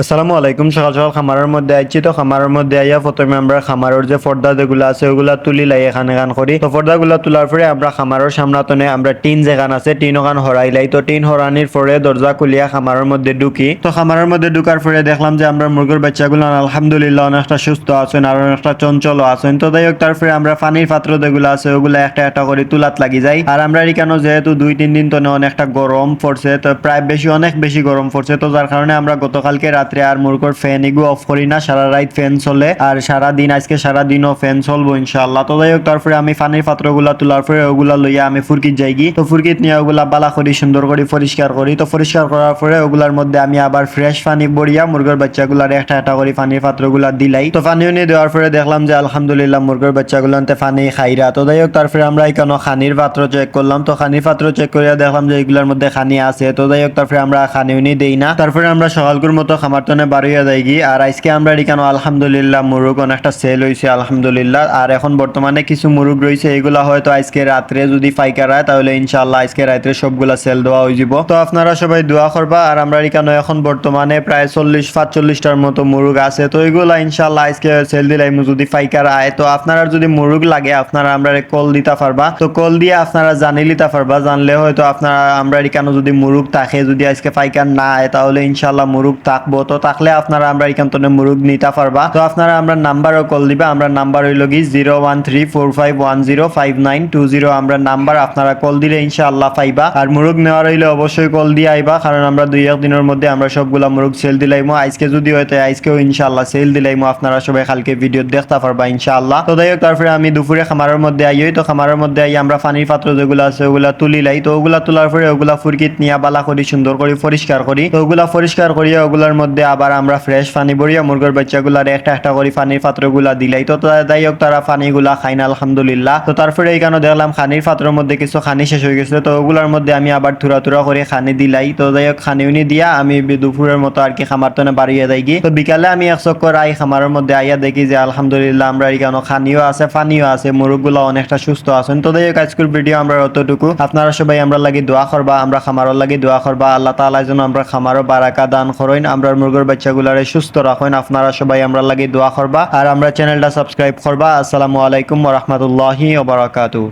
আসসালামু আলাইকুম, সকাল সকাল খামারের মধ্যে আইছি। তো খামারের মধ্যে আইয়া প্রথমে আমরা খামারের যে পর্দা যেগুলো আছে, ওগুলা তুলি লাই এখান এখান করি। তো পর্দাগুলা তোলার পরে আমরা খামারের সামনাতনে আমরা টিন যেখান আছে, টিন ওখান হরাই লাই। তো টিন হরানির পরে দরজা খুলিয়া খামারের মধ্যে ঢুকি। তো খামারের মধ্যে ঢুকার পরে দেখলাম যে আমরা মুরগির বাচ্চাগুলো আলহামদুলিল্লাহ অনেকটা সুস্থ আছেন আর অনেকটা চঞ্চল আছেন। তো যাই হোক, তারপরে আমরা পানির পাত্র যেগুলো আছে, ওগুলা একটা একটা করে তুলাত লাগি যাই। আর আমরা এখানে যেহেতু দুই, তিন দিন তো অনেকটা গরম পড়ছে, তো প্রায় বেশি, অনেক বেশি গরম পড়ছে। তো যার কারণে আমরা গতকালকে রাত্রে আর মুরগোর ফ্যান এগুলো অফ করি না, সারা রাত ফ্যান চলে আর সারা দিন, আজকে সারা দিনও ফ্যান চলবো ইনশাল্লাহ তো যাই হোক, তারপরে আমি পানির পাত্রগুলা তোলার পরে ওগুলা লইয়া আমি ফুরকিত যাইগি। তো ফুরকিত নিয়ে ওগুলা বালা করি, সুন্দর করে, পরিষ্কার করি। তো পরিষ্কার করার পরে ওগুলার মধ্যে আমি আবার ফ্রেশ পানি বড়িয়া মুরগের বাচ্চাগুলার একটা একটা করে পানির পাত্রগুলা দিলাই। তো পানিও নিয়ে দেওয়ার পরে দেখলাম যে আলহামদুলিল্লাহ মুরগের বাচ্চাগুলোতে পানি খাইরা। তো যাই হোক, তারপরে আমরা এখানে খানির পাত্র চেক করলাম। তো খানির পাত্র চেক করিয়া দেখলাম যে এগুলার মধ্যে খানি আছে। তো যাই হোক, তারপরে আমরা খানিও নিয়ে দেই না। তারপরে আমরা সকালকুর মতো খামারতনে বাড়িয়া যাইগি, আর আজকে আমরা এখানে আলহামদুলিল্লাহ মুরগ অনেকটা সেল হয়েছে আলহামদুলিল্লাহ। আর এখন বর্তমানে কিছু মুরগ রয়েছে এগুলা হয়তো আজকে রাত্রে যদি ফাইকার হয়, তাহলে ইনশাল্লাহ আজকে রাত্রে সবগুলা সেল দেওয়া হয়ে যাব তো আপনারা সবাই দোয়া করবা, আর আমরা এখানে এখন বর্তমানে প্রায় চল্লিশ পাঁচচল্লিশটার মতো মুরগ আছে, তো এগুলা ইনশাল্লাহ আজকে সেল দিলাই যদি ফাইকার আয়, তো আপনারা যদি মুরগ লাগে, আপনারা আমরা কল দিতে পারবা। তো কল দিয়ে আপনারা জানি লিতে পারবা, জানলে হয়তো আপনারা আমরা এখানে যদি মুরগ থাকে যদি আজকে ফাইকার না আয়, তাহলে ইনশাল্লাহ মুরগ থাকব তো থাকলে আপনারা আমরা এখান মুরগ নিতে পারবা। তো আপনারা আমরা নাম্বারও কল দিবা, আমরা নাম্বার হইল কি zero one three four five one zero five nine two zero আমরা নাম্বার আপনারা কল দিলে ইনশাআল্লাহ পাইবা। আর মুরগ নেওয়ার হইলে অবশ্যই কল দিয়ে আইবা, কারণ আমরা দুই এক দিনের মধ্যে আমরা সবগুলা মুরগ সেল দিলাইমো আজকে যদি হয়তো আজকেও ইনশাআল্লাহ সেল দিলাইমো আপনারা সবাই কালকে ভিডিও দেখতে পারবা ইনশাআল্লাহ। তো যাই হোক, তারপরে আমি দুপুরে খামারের মধ্যে আইই তো খামারের মধ্যে আই আমরা পানির পাত্র যেগুলো আছে ওগুলা তুলি লাই। তো ওগুলা তোলার পরে ওগুলা ফুরকিত নিয়ে বালা করি, সুন্দর করে, পরিষ্কার করি। তো ওগুলা পরিষ্কার করিয়া ওগুলার মধ্যে আবার আমরা ফ্রেশ পানি ভরিয়া মুরগের বাচ্চাগুলার একটা একটা করে পানির পাত্রগুলা দিলাই। তো যাই হোক, তারা পানিগুলা খাই আলহামদুলিল্লাহ। তো তারপরে এইখানে দেখলাম খানির পাত্রের মধ্যে কিছু খানি শেষ হয়ে গেছে তো ওগুলার মধ্যে আমি আবার থুরা থুরা করে খানি দিলাই। তো যাই হোক, খানি উনি দিয়া আমি দুপুরের মতো আর কি খামার তনে বাড়িয়ে যাই গিয়ে তো বিকালে আমি এক চক্কর আই খামারের মধ্যে আইয়া দেখি যে, আলহামদুলিল্লাহ আমরা এখানে খানিও আছে পানিও আছে, মুরগগুলা অনেকটা সুস্থ আছেন। তো যাই হোক, আজকের ভিডিও আমরা অতটুকু। আপনারা সবাই আমরা লাগি দোয়া করবা, আমরা খামারও লাগি দোয়া করবা। আল্লাহ তাআলা যেন আমরা খামারও বারাকা দান করেন আমরা মুরগের বাচ্চাগুলারে সুস্থ রাখেন। আপনারা সবাই আমরা লাগে দোয়া করবা। আর আমরা চ্যানেলটা সাবস্ক্রাইব করবা। আসসালামু আলাইকুম ওয়া বারাকাতুহু।